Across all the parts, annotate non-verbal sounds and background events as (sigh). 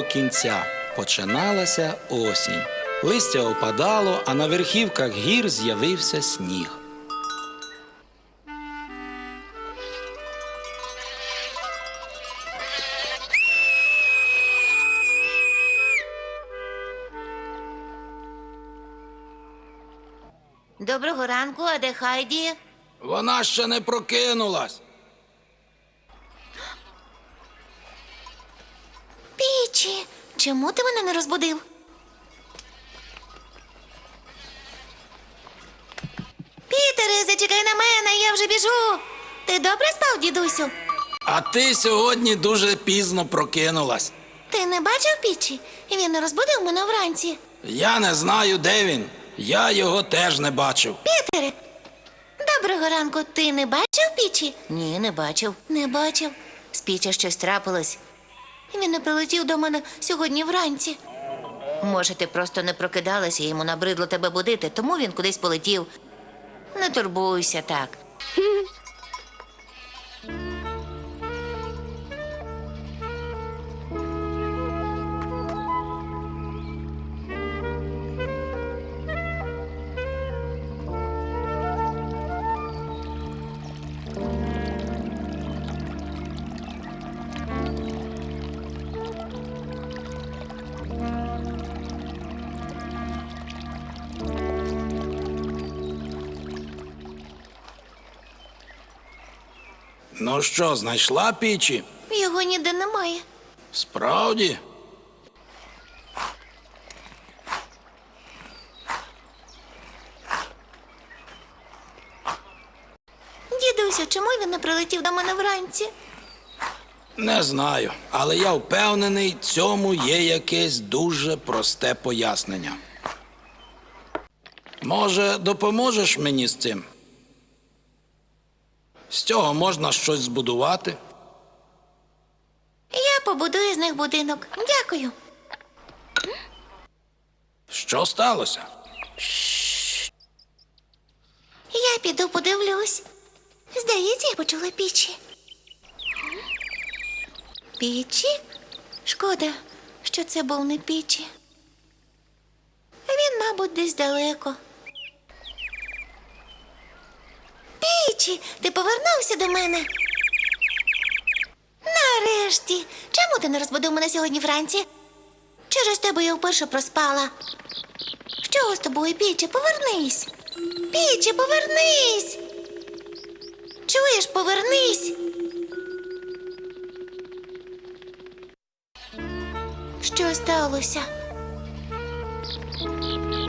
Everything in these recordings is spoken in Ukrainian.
добігало кінця, починалася осінь. Листя опадало, а на верхівках гір з'явився сніг. Доброго ранку, а де Хайді? Вона ще не прокинулась. Чому ти мене не розбудив? Пітере, зачекай на мене, я вже біжу. Ти добре спав, дідусю? А ти сьогодні дуже пізно прокинулась. Ти не бачив пічі? Він не розбудив мене вранці. Я не знаю, де він. Я його теж не бачив. Пітере, доброго ранку. Ти не бачив пічі? Ні, не бачив. Не бачив. З піча щось трапилось. Він не прилетів до мене сьогодні вранці. Може, ти просто не прокидалася, йому набридло тебе будити, тому він кудись полетів. Не турбуйся так. (laughs) Ну що, знайшла пічі? Його ніде немає. Справді? Дідусю, чому він не прилетів до мене вранці? Не знаю, але я впевнений, цьому є якесь дуже просте пояснення. Може, допоможеш мені з цим? З цього можна щось збудувати. Я побудую з них будинок. Дякую. Що сталося? Я піду подивлюсь. Здається, я почула пічі. Пічі? Шкода, що це був не пічі. Він, мабуть, десь далеко. Пічі, ти повернувся до мене. Нарешті. Чому ти не розбудив мене сьогодні вранці? Через тебе я вперше проспала. Що з тобою, Пічі? Повернись. Пічі, повернись. Чуєш, повернись. Що сталося?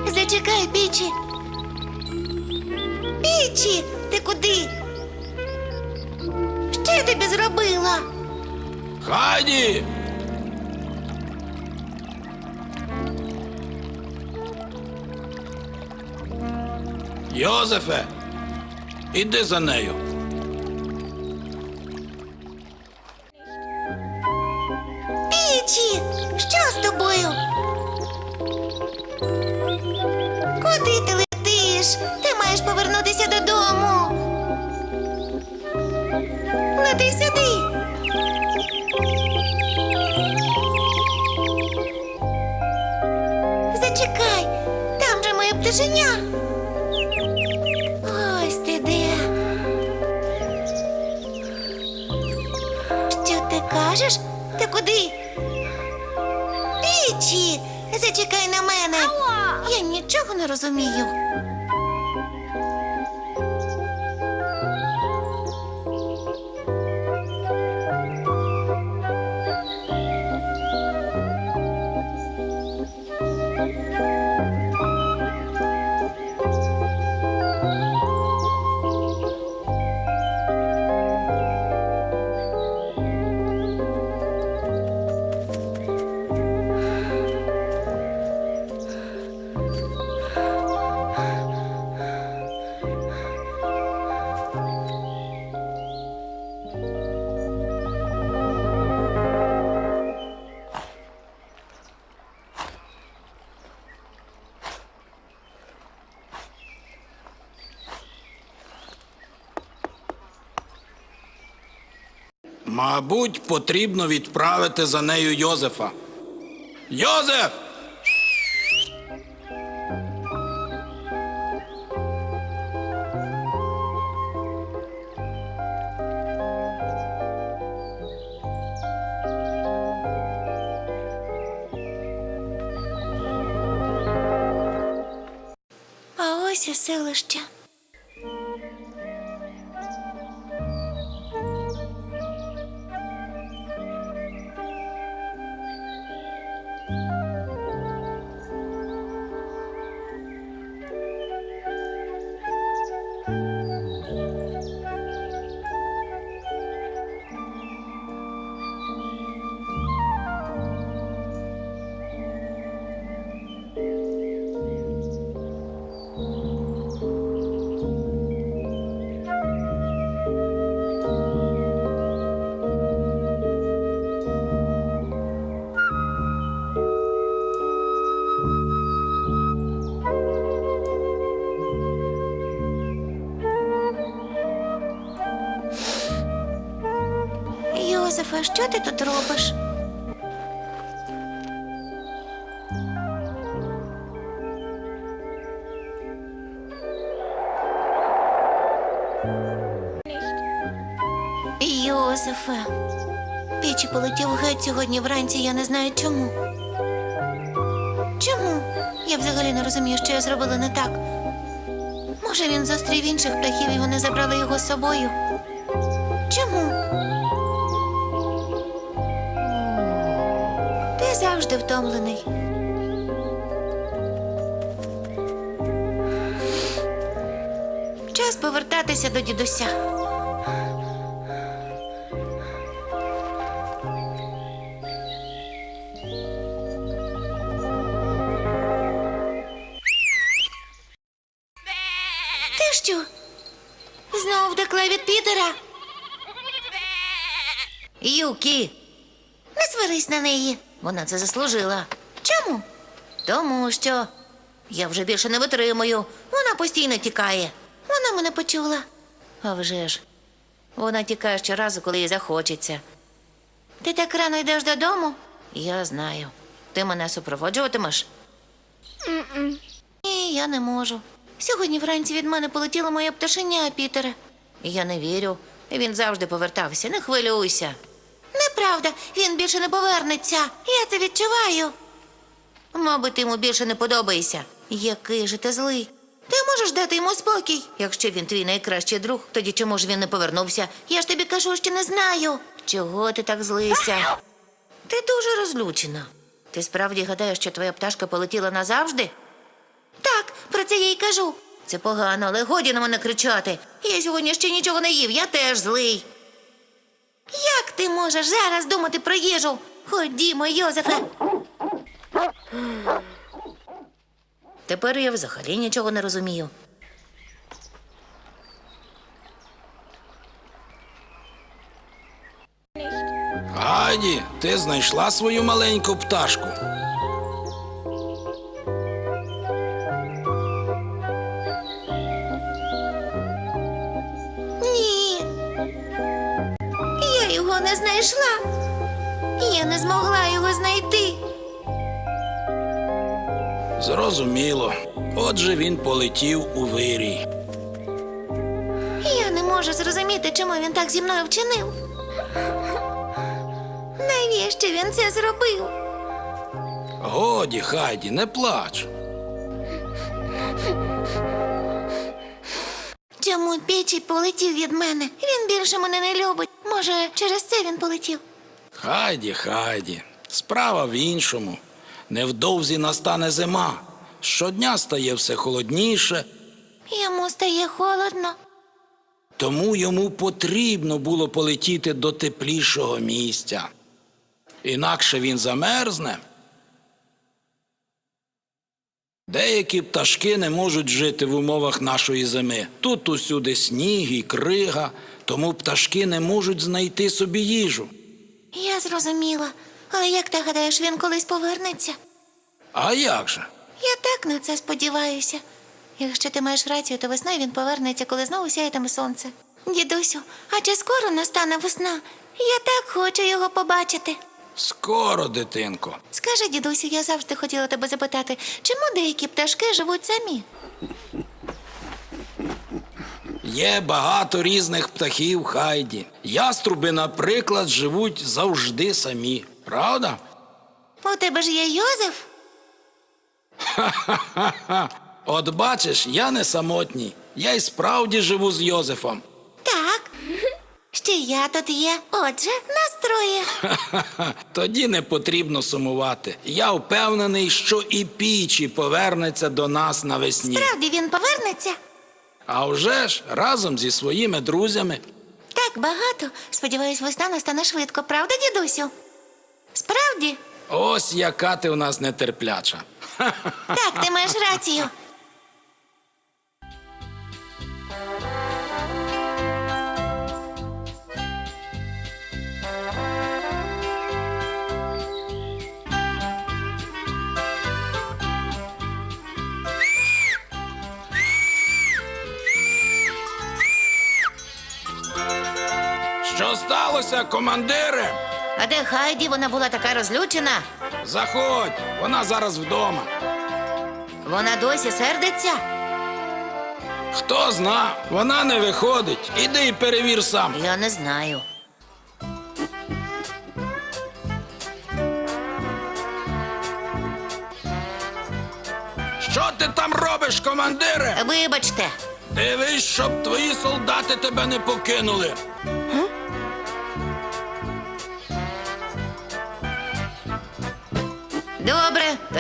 Зачекай, Пічі. Пічі, ти куди? Що я тобі зробила? Хані! Йозефе, іди за нею. Кажеш? Ти куди? Пічі, зачекай на мене. Я нічого не розумію. Мабуть, потрібно відправити за нею Йозефа. Йозеф! А ось і селище. Йозефа, що ти тут робиш? Йозефе, Пічі полетів геть сьогодні вранці, я не знаю чому. Чому? Я взагалі не розумію, що я зробила не так. Може, він зустрів інших птахів і вони забрали його з собою. Чому? Ти втомлений. Час повертатися до дідуся. Ти? Знову втекла? Юкі, не сварись на неї. Вона це заслужила. Чому? Тому що я вже більше не витримую. Вона постійно тікає. Вона мене почула. А вже ж. Вона тікає щоразу, коли їй захочеться. Ти так рано йдеш додому? Я знаю. Ти мене супроводжуватимеш? Ні, я не можу. Сьогодні вранці від мене полетіло моє пташеня, Пітере. Я не вірю. Він завжди повертався. Не хвилюйся. Неправда, він більше не повернеться. Я це відчуваю. Мабуть, йому більше не подобаєшся. Який же ти злий. Ти можеш дати йому спокій. Якщо він твій найкращий друг, тоді чому ж він не повернувся? Я ж тобі кажу, що не знаю. Чого ти так злися? Ти дуже розлючена. Ти справді гадаєш, що твоя пташка полетіла назавжди? Так, про це я й кажу. Це погано, але годі на мене кричати. Я сьогодні ще нічого не їв, я теж злий. Як ти можеш зараз думати про їжу? Ходімо, Йозефе. Тепер я взагалі нічого не розумію. Гаді, ти знайшла свою маленьку пташку. Не знайшла. Я не змогла його знайти. Зрозуміло. Отже, він полетів у вирій. Я не можу зрозуміти, чому він так зі мною вчинив. Навіщо він це зробив? Годі, Хайді, не плач. Чому Пічі полетів від мене? Він більше мене не любить. Може, через це він полетів? Хайді, Хайді, справа в іншому. Невдовзі настане зима. Щодня стає все холодніше, Йому стає холодно. тому йому потрібно було полетіти до теплішого місця. Інакше він замерзне. Деякі пташки не можуть жити в умовах нашої зими. Тут усюди сніг і крига, тому пташки не можуть знайти собі їжу. Я зрозуміла. Але як ти гадаєш, він колись повернеться? А як же? Я так на це сподіваюся. Якщо ти маєш рацію, то весною він повернеться, коли знову сяятиме сонце. Дідусю, а чи скоро настане весна? Я так хочу його побачити. Скоро, дитинко. Скажи, дідусю, я завжди хотіла тебе запитати, чому деякі пташки живуть самі? Є багато різних птахів, Хайді. Яструби, наприклад, живуть завжди самі. Правда? У тебе ж є Йозеф? От бачиш, я не самотній. Я й справді живу з Йозефом. Так. Ще я тут є. Отже, настроє. Ха-ха. (laughs) Тоді не потрібно сумувати. Я впевнений, що і пічі повернеться до нас навесні. Правді він повернеться? А вже ж разом зі своїми друзями. Так багато. Сподіваюсь, весна настане швидко, правда, дідусю? Справді? Ось яка ти у нас нетерпляча. Так, ти маєш рацію. Що сталося, командире? А де Хайді вона була така розлючена? Заходь, вона зараз вдома. Вона досі сердиться? Хто зна, вона не виходить. Іди і перевір сам. Я не знаю. Що ти там робиш, командире? Вибачте. Дивись, щоб твої солдати тебе не покинули.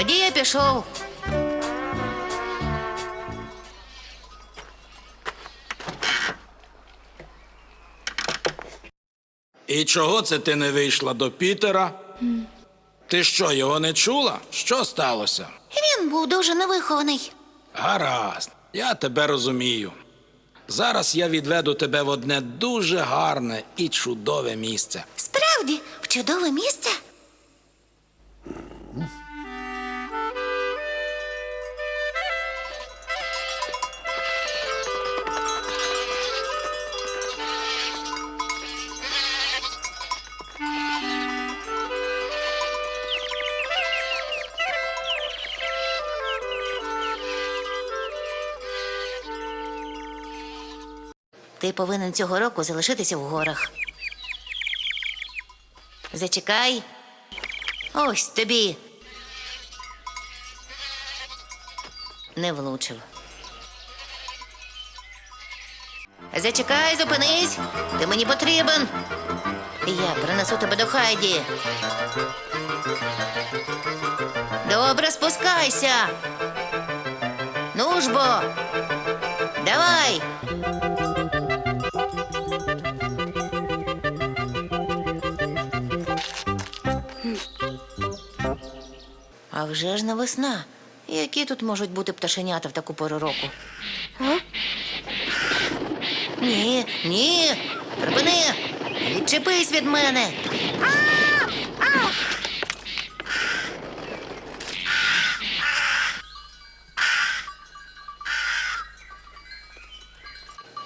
Тоді я пішов. І чого це ти не вийшла до Пітера? Ти що, його не чула? Що сталося? Він був дуже невихований. Гаразд, я тебе розумію. Зараз я відведу тебе в одне дуже гарне і чудове місце. Справді, в чудове місце. Ти повинен цього року залишитися в горах. Зачекай. Ось тобі. Не влучив. Зачекай, зупинись. Ти мені потрібен. Я принесу тебе до Хайді. Добре, спускайся. Ну ж бо. А вже ж не весна. Які тут можуть бути пташенята в таку пору року? А? Ні, ні. Припини. Відчепись від мене.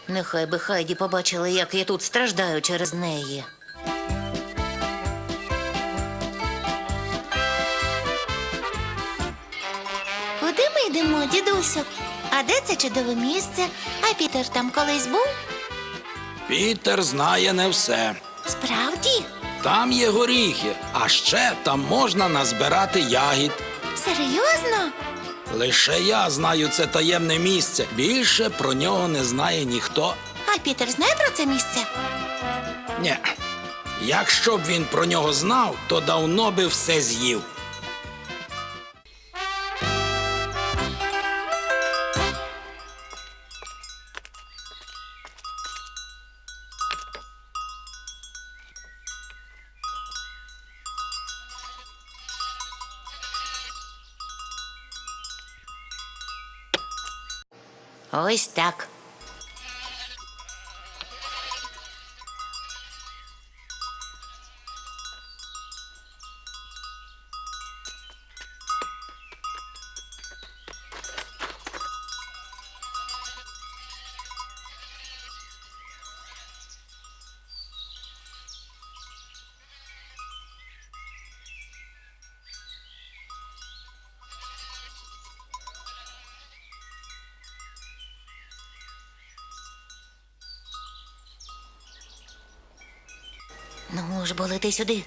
Нехай би Хайді побачила, як я тут страждаю через неї. Йдемо. А де це чудове місце? А Пітер там колись був? Пітер знає не все. Справді? Там є горіхи, а ще там можна назбирати ягід. Серйозно? Лише я знаю це таємне місце. Більше про нього не знає ніхто. А Пітер знає про це місце? Ні. Якщо б він про нього знав, то давно би все з'їв. Ось так. Ну ж бо лети сюди.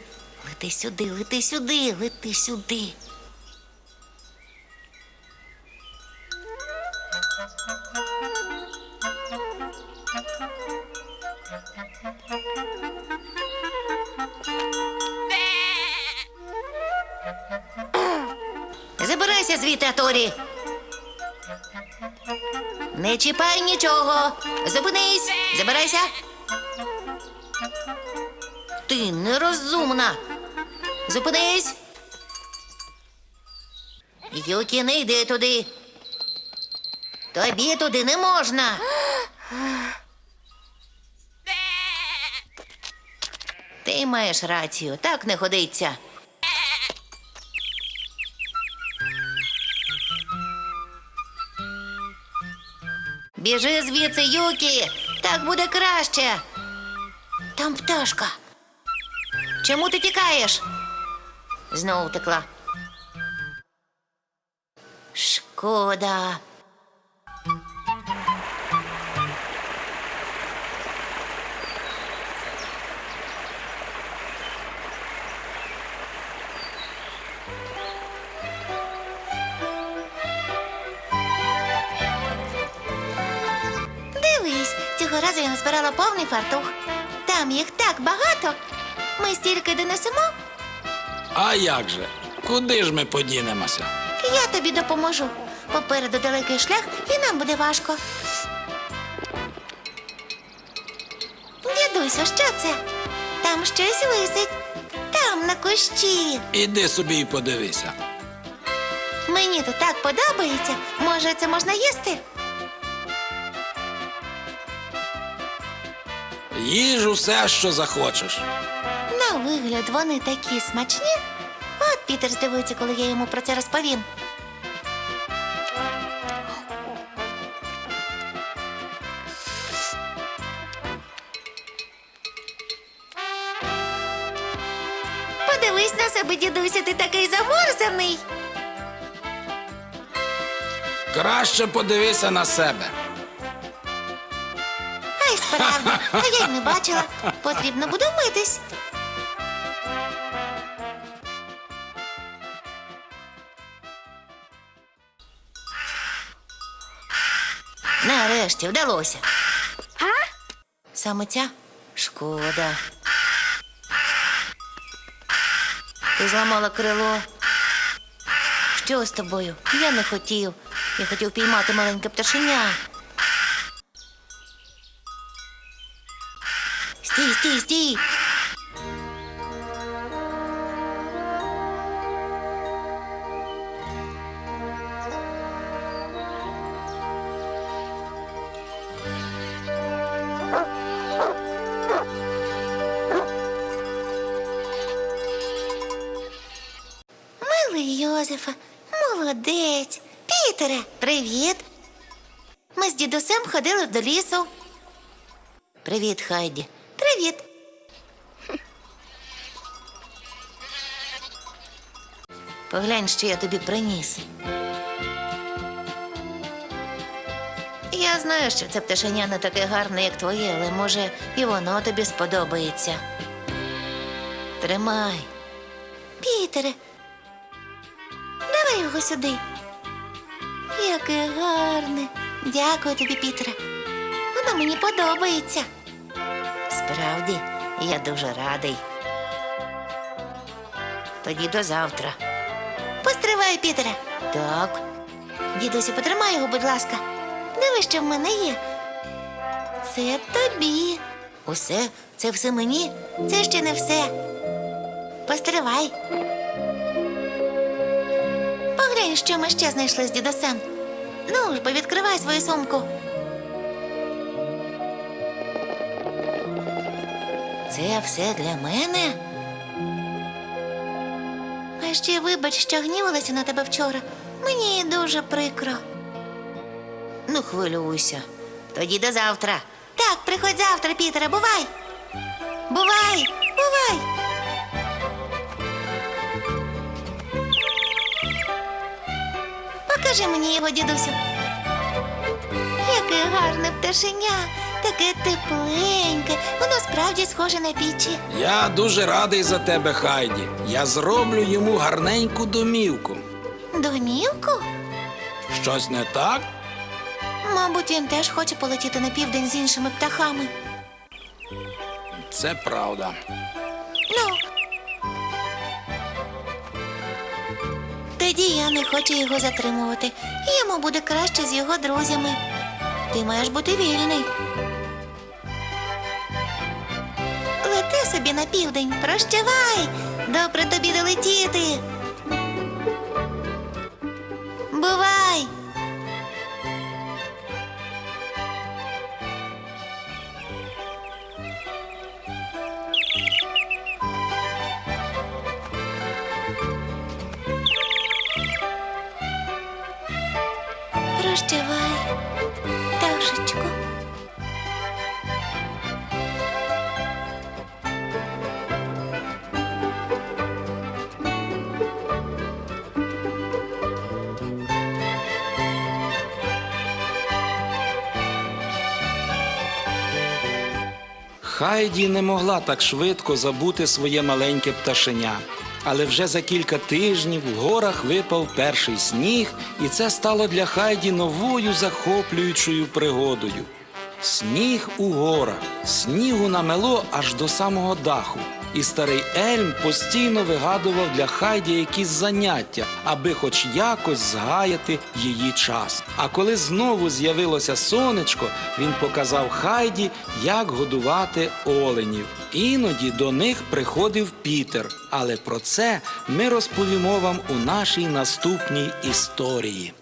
Лети сюди, лети сюди, лети сюди. Забирайся звідти, Аторі. Не чіпай нічого. Зупинись, забирайся. Нерозумна. Зупинись. Юкі, не йди туди. Тобі туди не можна. Ти маєш рацію, так не ходиться. Біжи звідси, Юкі, так буде краще. Там пташка. Чому ти тікаєш? Знову втекла. Шкода. Дивись, цього разу я назбирала повний фартух. Там їх так багато. Ми стільки донесемо, А як же? Куди ж ми подінемося? я тобі допоможу. Попереду далекий шлях, і нам буде важко. Дідусю, що це? Там щось висить. Там на кущі. Іди собі і подивися. Мені тут так подобається. Може, це можна їсти? Їж усе, що захочеш. На вигляд вони такі смачні. От Пітер здивується, коли я йому про це розповім. Подивись на себе, дідуся, ти такий заморзаний. Краще подивися на себе. Ай, справді, а я й не бачила. Потрібно буде вмитись. Нарешті вдалося. Саме ця шкода. Ти зламала крило. Що з тобою? Я не хотів. Я хотів піймати маленьке пташеня. Стій, стій, стій. Ходили до лісу. Привіт, Хайді. Привіт. Поглянь, що я тобі приніс. Я знаю, що це пташеня не таке гарне, як твоє, але може і воно тобі сподобається. Тримай. Пітере, давай його сюди. Яке гарне. Дякую тобі, Пітере. Воно мені подобається. Справді, я дуже радий. Тоді до завтра. Постривай, Пітере. Так. Дідусю, потримай його, будь ласка. Диви, що в мене є. Це тобі. Усе, це все мені. Це ще не все. Постривай. Поглянь, що ми ще знайшли з дідусем. Ну ж, бо відкривай свою сумку. Це все для мене. А ще вибач, що гнівалася на тебе вчора. Мені дуже прикро. Ну, хвилюйся. Тоді до завтра. Так, приходь завтра, Пітере, бувай. Бувай, бувай. Покажи мені його, дідусю. Яке гарне пташеня, таке тепленьке, воно справді. справді схоже на пічі. Я дуже радий за тебе, Хайді. Я зроблю йому гарненьку домівку. Домівку? Щось не так? Мабуть, він теж хоче полетіти на південь з іншими птахами. Це правда. Тоді я не хочу його затримувати. Йому буде краще з його друзями. Ти маєш бути вільний. Лети собі на південь, прощавай. Добре тобі долетіти. Бувай. Прощавай, пташечко. Хайді не могла так швидко забути своє маленьке пташеня. Але вже за кілька тижнів в горах випав перший сніг, і це стало для Хайді новою захоплюючою пригодою. Сніг у горах, снігу намело аж до самого даху. І старий Ельм постійно вигадував для Хайді якісь заняття, аби хоч якось згаяти її час. А коли знову з'явилося сонечко, він показав Хайді, як годувати оленів. Іноді до них приходив Пітер, але про це ми розповімо вам у нашій наступній історії.